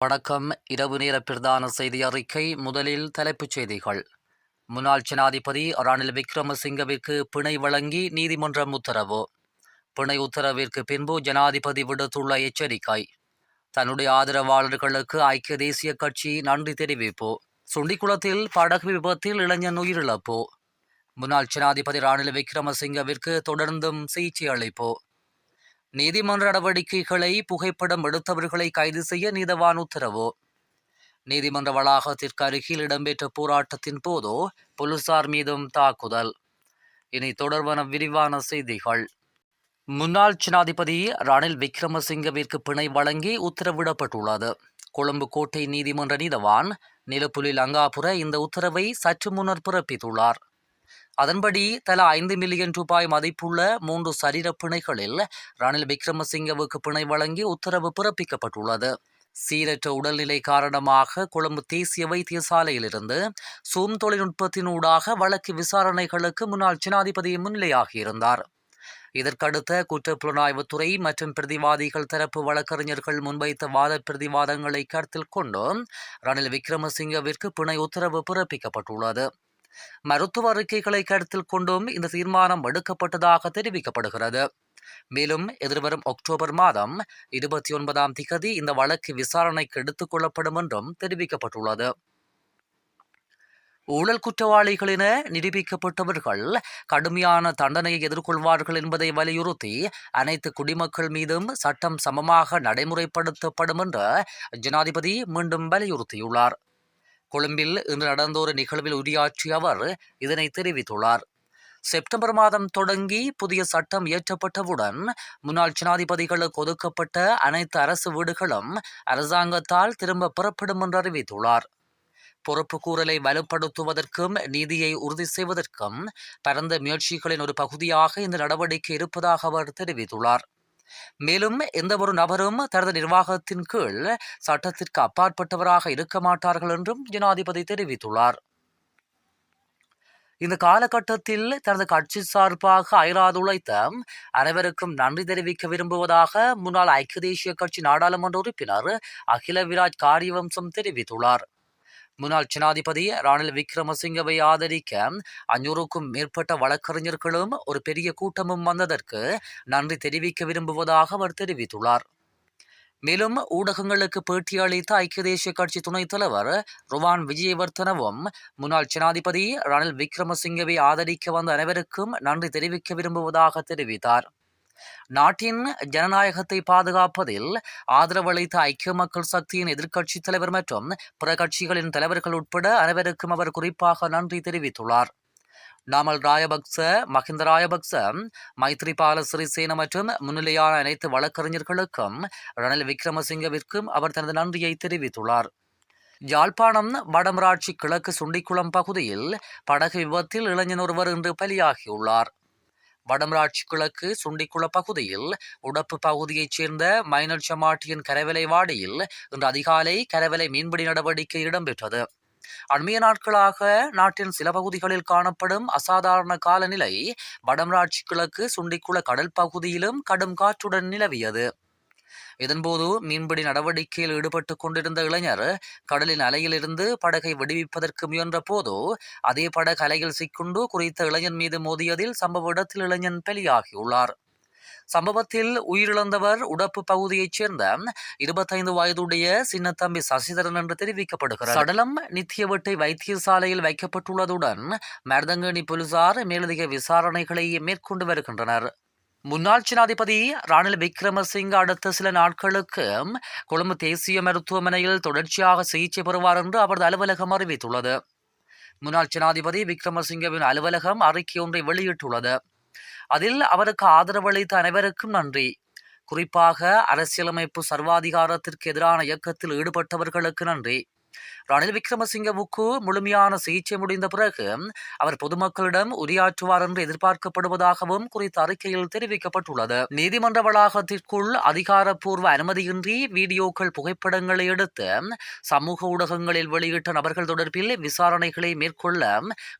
வணக்கம். இரவு நேர பிரதான செய்தி அறிக்கை முதலில் தலைப்புச் செய்திகள். முன்னாள் ஜனாதிபதி ரணில் விக்ரமசிங்கவிற்கு பிணை வழங்கி நீதிமன்றம் உத்தரவு. பிணை உத்தரவிற்கு பின்பு ஜனாதிபதி விடுத்துள்ள எச்சரிக்கை. தன்னுடைய ஆதரவாளர்களுக்கு ஐக்கிய தேசிய கட்சி நன்றி தெரிவிப்பு. சுண்டிக்குளத்தில் படகு விபத்தில் இளைஞன் உயிரிழப்பு. முன்னாள் ஜனாதிபதி ரணில் விக்ரமசிங்கவிற்கு தொடர்ந்தும் சிகிச்சை அளிப்பு. நீதிமன்ற நடவடிக்கைகளை புகைப்படம் எடுத்தவர்களை கைது செய்ய நீதவான் உத்தரவு. நீதிமன்ற வளாகத்திற்கு அருகில் இடம்பெற்ற போராட்டத்தின் போது போலீசார் மீதும் தாக்குதல். இனி தொடர்பான விரிவான செய்திகள். முன்னாள் ஜனாதிபதி ரணில் விக்ரமசிங்கவிற்கு பிணை வழங்கி உத்தரவிடப்பட்டுள்ளது. கொழும்பு கோட்டை நீதிமன்ற நீதவான் நிலப்புலி லங்காபுர இந்த உத்தரவை சற்று முன்னர் பிறப்பித்துள்ளார். அதன்படி தலா ஐந்து மில்லியன் ரூபாய் மதிப்புள்ள மூன்று சரீர பிணைகளில் ரணில் விக்ரமசிங்கவுக்கு பிணை வழங்கி உத்தரவு பிறப்பிக்கப்பட்டுள்ளது. சீரற்ற உடல்நிலை காரணமாக கொழும்பு தேசிய வைத்தியசாலையிலிருந்து சூம் தொழில்நுட்பத்தினூடாக வழக்கு விசாரணைகளுக்கு முன்னாள் ஜனாதிபதி முன்னிலையாகியிருந்தார். இதற்கடுத்த குற்றப்புலனாய்வுத்துறை மற்றும் பிரதிவாதிகள் தரப்பு வழக்கறிஞர்கள் முன்வைத்த வாத பிரதிவாதங்களை கருத்தில் கொண்டு ரணில் விக்ரமசிங்கவிற்கு பிணை உத்தரவு பிறப்பிக்கப்பட்டுள்ளது. மருத்துவ அறிக்கைகளை கருத்தில் கொண்டும் இந்த தீர்மானம் எடுக்கப்பட்டதாக தெரிவிக்கப்படுகிறது. மேலும் எதிர்வரும் அக்டோபர் மாதம் இருபத்தி ஒன்பதாம் திகதி இந்த வழக்கு விசாரணைக்கு எடுத்துக் கொள்ளப்படும் என்றும் தெரிவிக்கப்பட்டுள்ளது. ஊழல் குற்றவாளிகள் என நிரூபிக்கப்பட்டவர்கள் கடுமையான தண்டனையை எதிர்கொள்வார்கள் என்பதை வலியுறுத்தி அனைத்து குடிமக்கள் மீதும் சட்டம் சமமாக நடைமுறைப்படுத்தப்படும் என்று ஜனாதிபதி மீண்டும் வலியுறுத்தியுள்ளார். கொழும்பில் இன்று நடந்த ஒரு நிகழ்வில் உரையாற்றிய அவர் இதனை தெரிவித்துள்ளார். செப்டம்பர் மாதம் தொடங்கி புதிய சட்டம் இயற்றப்பட்டவுடன் முன்னாள் ஜனாதிபதிகளுக்கு ஒதுக்கப்பட்ட அனைத்து அரசு வீடுகளும் அரசாங்கத்தால் திரும்ப பெறப்படும் என்று அறிவித்துள்ளார். பொறுப்பு கூறலை வலுப்படுத்துவதற்கும் நீதியை உறுதி செய்வதற்கும் பரந்த முயற்சிகளின் ஒரு பகுதியாக இந்த நடவடிக்கை இருப்பதாக அவர் தெரிவித்துள்ளார். மேலும் எந்த ஒரு நபரும் தனது நிர்வாகத்தின் கீழ் சட்டத்திற்கு அப்பாற்பட்டவராக இருக்க மாட்டார்கள் என்றும் ஜனாதிபதி தெரிவித்துள்ளார். இந்த காலகட்டத்தில் தனது கட்சி சார்பாக அயராது உழைத்த அனைவருக்கும் நன்றி தெரிவிக்க விரும்புவதாக முன்னாள் ஐக்கிய தேசிய கட்சி நாடாளுமன்ற உறுப்பினர் அகில விராஜ் காரியவம்சம் தெரிவித்துள்ளார். முன்னாள் ஜனாதிபதி ரணில் விக்ரமசிங்கவை ஆதரிக்க அஞ்சூறுக்கும் மேற்பட்ட வழக்கறிஞர்களும் ஒரு பெரிய கூட்டமும் வந்ததற்கு நன்றி தெரிவிக்க விரும்புவதாக அவர் தெரிவித்துள்ளார். மேலும் ஊடகங்களுக்கு பேட்டியளித்த ஐக்கிய தேசிய கட்சி துணைத் தலைவர் ருவான் விஜயவர்த்தனவும் முன்னாள் ஜனாதிபதி ரணில் விக்ரமசிங்கவை ஆதரிக்க வந்த அனைவருக்கும் நன்றி தெரிவிக்க விரும்புவதாக தெரிவித்தார். நாட்டின் ஜனநாயகத்தை பாதுகாப்பதில் ஆதரவளித்த ஐக்கிய மக்கள் சக்தியின் எதிர்க்கட்சித் தலைவர் மற்றும் பிற கட்சிகளின் தலைவர்கள் உட்பட அனைவருக்கும் அவர் குறிப்பாக நன்றி தெரிவித்துள்ளார். நாமல் ராயபக்ச மஹிந்த ராயபக்ச மைத்ரிபால சிறிசேன மற்றும் முன்னிலையான அனைத்து வழக்கறிஞர்களுக்கும் ரணில் விக்ரமசிங்கவிற்கும் அவர் தனது நன்றியை தெரிவித்துள்ளார். யாழ்ப்பாணம் வடமராட்சி கிழக்கு சுண்டிக்குளம் பகுதியில் படகு விபத்தில் இளைஞன் ஒருவர் இன்று பலியாகியுள்ளார். வடமராட்சி கிழக்கு சுண்டிக்குள பகுதியில் உடப்பு பகுதியைச் சேர்ந்த மைனர் சமாட்டியின் கரவலை வாடியில் இன்று அதிகாலை கரவலை மீன்பிடி நடவடிக்கை இடம்பெற்றது. அண்மைய நாட்களாக நாட்டின் சில பகுதிகளில் காணப்படும் அசாதாரண காலநிலை வடமராட்சி கிழக்கு சுண்டிக்குள கடல் பகுதியிலும் கடும் காற்றுடன் நிலவியது. இதன்போது மீன்பிடி நடவடிக்கையில் ஈடுபட்டு கொண்டிருந்த இளைஞர் கடலின் அலையிலிருந்து படகை விடுவிப்பதற்கு முயன்ற போது அதே படகு அலையில் சிக்குண்டு குறித்த இளைஞன் மீது மோதியதில் சம்பவ இடத்தில் இளைஞன் பலியாகியுள்ளார். சம்பவத்தில் உயிரிழந்தவர் உடப்பு பகுதியைச் சேர்ந்த இருபத்தைந்து வயதுடைய சின்னத்தம்பி சசிதரன் என்று தெரிவிக்கப்படுகிறார் சடலம் நித்தியவட்டை வைத்தியசாலையில் வைக்கப்பட்டுள்ளதுடன் மருதங்கணி போலீசார் மேலதிக விசாரணைகளை மேற்கொண்டு வருகின்றனர். முன்னாள் ஜனாதிபதி ரணில் விக்ரமசிங்க அடுத்த சில நாட்களுக்கு கொழும்பு தேசிய மருத்துவமனையில் தொடர்ச்சியாக சிகிச்சை பெறுவார் என்று அவரது அலுவலகம் அறிவித்துள்ளது. முன்னாள் ஜனாதிபதி விக்ரமசிங்கவின் அலுவலகம் அறிக்கை ஒன்றை வெளியிட்டுள்ளது. அதில் அவருக்கு ஆதரவளித்த அனைவருக்கும் நன்றி. குறிப்பாக அரசியலமைப்பு சர்வாதிகாரத்திற்கு எதிரான இயக்கத்தில் ஈடுபட்டவர்களுக்கு நன்றி. ரணில் விக்ரமசிங்கவுக்கு முழுமையான சிகிச்சை முடிந்த பிறகு அவர் பொதுமக்களிடம் உரையாற்றுவார் என்று எதிர்பார்க்கப்படுவதாகவும் குறித்த அறிக்கையில் தெரிவிக்கப்பட்டுள்ளது. நீதிமன்ற வளாகத்திற்குள் அதிகாரப்பூர்வ அனுமதியின்றி வீடியோக்கள் புகைப்படங்களை எடுத்து சமூக ஊடகங்களில் வெளியிட்ட நபர்கள் தொடர்பில் விசாரணைகளை மேற்கொள்ள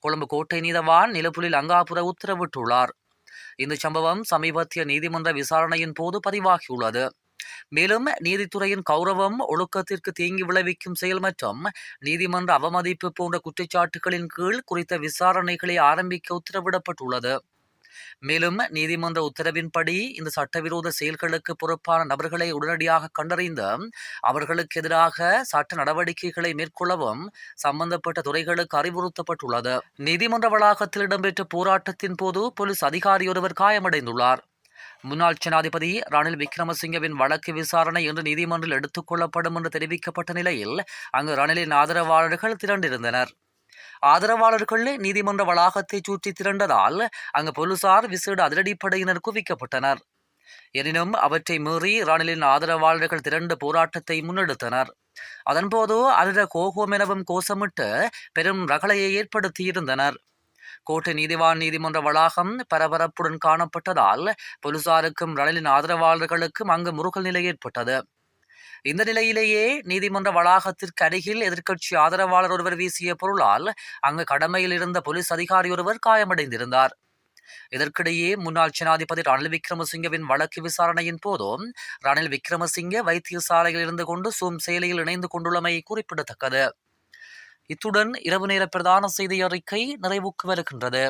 கொழும்பு கோட்டை நீதவான் நிலப்புலில் அங்காபுர உத்தரவிட்டுள்ளார். இந்த சம்பவம் சமீபத்திய நீதிமன்ற விசாரணையின் போது பதிவாகியுள்ளது. மேலும் நீதித்துறையின் கௌரவம் ஒழுக்கத்திற்கு தீங்கி விளைவிக்கும் செயல் மற்றும் நீதிமன்ற அவமதிப்பு போன்ற குற்றச்சாட்டுகளின் கீழ் குறித்த விசாரணைகளை ஆரம்பிக்க உத்தரவிடப்பட்டுள்ளது. மேலும் நீதிமன்ற உத்தரவின்படி இந்த சட்டவிரோத செயல்களுக்கு பொறுப்பான நபர்களை உடனடியாக கண்டறிந்து அவர்களுக்கு எதிராக சட்ட நடவடிக்கைகளை மேற்கொள்ளவும் சம்பந்தப்பட்ட துறைகளுக்கு அறிவுறுத்தப்பட்டுள்ளது. நீதிமன்ற வளாகத்தில் இடம்பெற்ற போராட்டத்தின் போது போலீஸ் அதிகாரியொருவர் காயமடைந்துள்ளார். முன்னாள் ஜனாதிபதி ரணில் விக்ரமசிங்கவின் வழக்கு விசாரணை இன்று நீதிமன்றில் எடுத்துக் கொள்ளப்படும் என்று தெரிவிக்கப்பட்ட நிலையில் அங்கு ரணிலின் ஆதரவாளர்கள் திரண்டிருந்தனர். ஆதரவாளர்கள் நீதிமன்ற வளாகத்தை சுற்றி திரண்டதால் அங்கு போலீசார் விசேட அதிரடிப்படையினர் குவிக்கப்பட்டனர். எனினும் அவற்றை மீறி ரணிலின் ஆதரவாளர்கள் திரண்டு போராட்டத்தை முன்னெடுத்தனர். அதன்போது அதிர கோகோம் எனவும் கோஷமிட்டு பெரும் ரகளையை ஏற்படுத்தியிருந்தனர். கோட்டை நீதிவான் நீதிமன்ற வளாகம் பரபரப்புடன் காணப்பட்டதால் போலீசாருக்கும் ரணிலின் ஆதரவாளர்களுக்கும் அங்கு முருகல் நிலை ஏற்பட்டது. இந்த நிலையிலேயே நீதிமன்ற வளாகத்திற்கு அருகில் எதிர்க்கட்சி ஆதரவாளர் ஒருவர் வீசிய பொருளால் அங்கு கடமையில் இருந்த போலீஸ் அதிகாரி ஒருவர் காயமடைந்திருந்தார். இதற்கிடையே முன்னாள் ஜனாதிபதி ரணில் விக்ரமசிங்கவின் வழக்கு விசாரணையின் போதும் ரணில் விக்ரமசிங்க வைத்தியசாலையில் இருந்து கொண்டு சூம் செயலியில் இணைந்து கொண்டுள்ளமை குறிப்பிடத்தக்கது. இத்துடன் இரவு நேர பிரதான செய்தி அறிக்கை நிறைவுக்கு வருகின்றது.